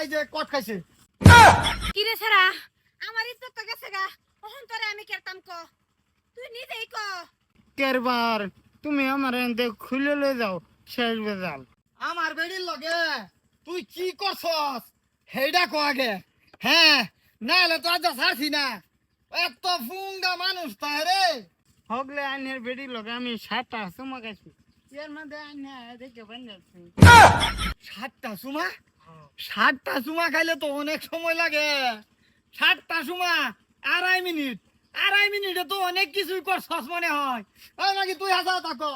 এই যে কট খাইছে। কিরে ছাড়া আমার ইজ্জত তো গেছে গা। ওহন তোরে আমি কেরতাম ক। তুই নিজেই ক। কেরবার তুমি আমার এনতে খুলে লয়ে যাও শেষ বেজাল। আমার বেড়ির লগে তুই কি করছস? হেইডা কো আগে। হ্যাঁ না হলে তো আজ ছাড়ছি না। এত ফুঙ্গা মানুষ তাই রে। হগলে আইনের বেড়ি লগে আমি সাতটা সুমা গেছি এর মধ্যে আইনে দেখে যাচ্ছি সাতটা সুমা সাতটা সুমা খাইলে তো অনেক সময় লাগে। সাতটা সুমা আড়াই মিনিট। আড়াই মিনিটে তো অনেক কিছুই করছস মনে হয়। ওই নাকি তুই হাজার থাকো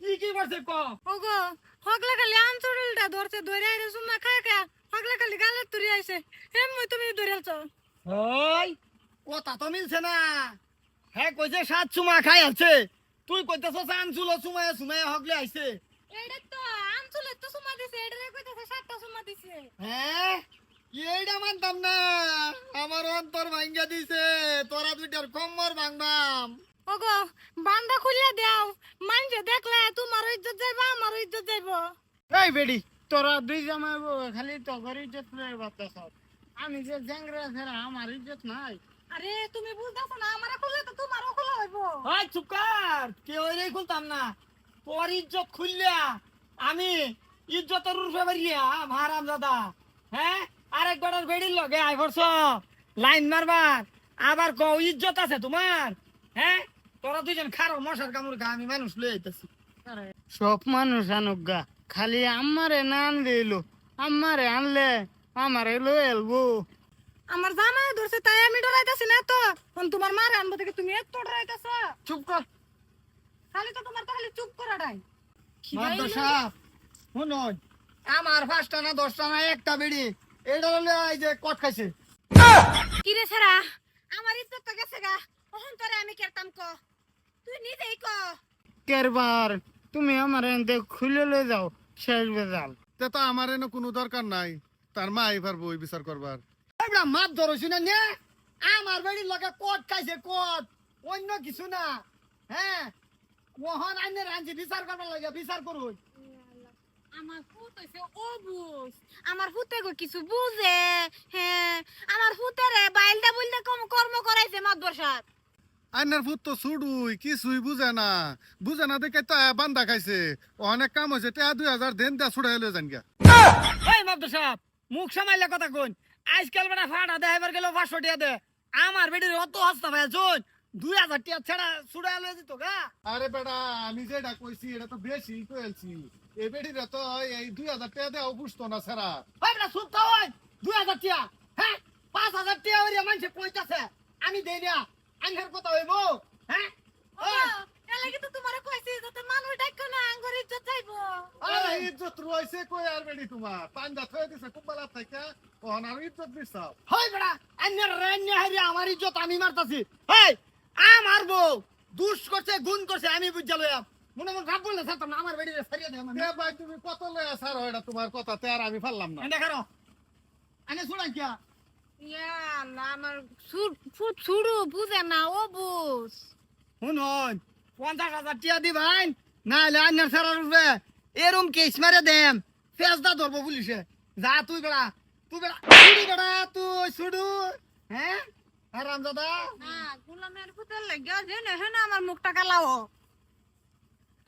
কি? কি করছে ক? ওগো হগলা খালি আঞ্চলটা ধরছে ধরে আইরে সুমা খায় খায় হগলা খালি গালে তুরি আইছে। হেম মই তুমি ধরেছ ওই কথা তো মিলছে না। হ্যাঁ কইছে সাত সুমা খাই আছে। তুই কইতেছস আনছুলো সুমায় সুমায় হগলে আইছে। এইটা তো আঞ্চলে তো সুমা দিছে এটা কইতাছে সাতটা সুমা দিছে হ্যাঁ মানতাম না। আমার অন্তর ভাঙ্গা দিছে। তোরা দুইটার কম্মর ভাঙবাম। ওগো বান্দা খুলে দাও। মানছে দেখলে তোমার ইজ্জত যাইবা আমার ইজ্জত যাইব। এই বেড়ি তোরা দুই জামাই খালি তগর ইজ্জত লয়ে বাতাস আমি যে জ্যাংরা ছেড়া আমার ইজ্জত নাই। আরে তুমি বুঝতাছ না আমারে খুলে তো তোমারও খোলা হইব। ওই চুকার কেউ রে খুলতাম না। তোর ইজ্জত খুললিয়া আমি ইজ্জতের রূপে বাড়িয়া ভারাম দাদা হ্যাঁ? আরেক বেটার বেড়ির লগে আই পড়ছ। লাইন মারবার। আবার কও ইজ্জত আছে তোমার? হ্যাঁ? তোরা দুইজন খারো মশার কামড় খা আমি মানুষ লই আইতাছি। সব মানুষ আনুক গা খালি আমারে না আনলে এলো আমারে আনলে আমারে লয়ে এলবো আমার জামাই ধরছে তাই আমি ডরাইতাছি না তো কোন তোমার মারে আনব থেকে তুমি এত ডরাইতাছ। চুপ কর। খালি তো তোমার তো খালি চুপ করাটাই। মাদ্র সাপ শুনুন। আমার পাঁচটা না দশটা না একটা বেড়ি। এটা হলে এই যে কট খাইছে। আমার ইজ্জত তো গেছে গা। ওহন তোরে আমি কেরতাম ক। তুই নিজেই ক। কেরবার তুমি আমার এনতে খুলে লয়ে যাও শেষ বেজাল। তে তো আমার এনে কোনো দরকার নাই। তার মা এবার বই বিচার করবার। মাপ ধরছি না নে? আমার বাড়ির লগে কট খাইছে কট। অন্য কিছু না। হ্যাঁ? ওহন আইনে রাঞ্জি বিচার করবার লাগে বিচার করুন আমার ফুত হইছে বুঝ আমার ফুতে গো কিছু বুঝে হ্যাঁ। আমার ফুতে রে বাইলদা বুলদা কম কর্ম করাইছে মাদবর সাথ আইনার ভূত তো ছুডুই কিছুই বুঝে না। বুঝে না দেখে তো বান্দা খাইছে। অনেক কাম হয়েছে তে দুই হাজার দেন দেয়া ছুড়ে হলে জান গিয়া এই মাদ্র সাহেব মুখ সামাইলে কথা কোন আজকাল বেটা ফাটা দে এবার গেল পাঁচশো টিয়া দে। আমার বেটির অত হস্তা ভাই শোন দুই হাজার টিয়া ছেড়া ছুড়ে আলো দিত গা। আরে বেটা আমি যেটা কইছি এটা তো বেশি কইছি এই বেটিরা তো এই দুই হাজার টাকা দেওয়া বুঝতো না সারা ওই বেটা সুদ তো ওই দুই হাজার টিয়া হ্যাঁ? পাঁচ হাজার টিয়া ওই মানুষে কইতাছে। আমি দেই না আঙ্গের কথা হইব হ্যাঁ? রান্না আমার ইজ্জত আমি মারতাছি। হেই! আমার বউ। দুষ করছে গুণ করছে আমি বুঝা লইয়াম। মনে মনে ভাব বললে স্যার আমার সারিয়ে দেয় ভাই তুমি কত লয়া সার এটা তোমার কথা তে আর আমি পারলাম না। আনে শুনান কিয়া ইয়া আল্লাহ আমার সুর ফুট ছুড়ু বুঝে না ও বুঝ। শুনুন পঞ্চাশ হাজার টিয়া না হলে উঠবে এরম কেস মারে দেম ফেসদা ধরবো পুলিশে। যা তুই বেড়া তুই বেড়া বেড়া তুই শুধু হ্যাঁ? আরাম দাদা হ্যাঁ। গুলামের ফুটের লাগে যে না আমার মুখটা কালাও।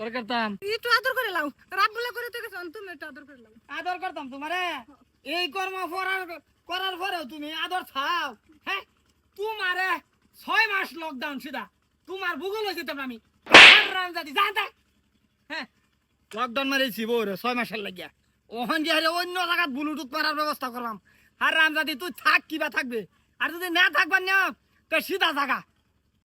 তোর করতাম। একটু আদর করে লাও। রাত বলে করে তো গেছো একটু আদর করে লাও। আদর করতাম তোমারে? এই কর্ম করার করার পরেও তুমি আদর থাও হ্যাঁ তোমারে ছয় মাস লকডাউন সিধা তোমার ভূগোল হয়েছে তোমরা আমি। জাতি। জানতা হ্যাঁ লকডাউন মারিছি বউরে ছয় মাসের লাগিয়া। ওখান যে অন্য জায়গাত ব্লুটুথ মারার ব্যবস্থা করলাম। আর রামজাদি তুই থাক কিবা থাকবে? আর যদি না থাকবার না তো সিধা জায়গা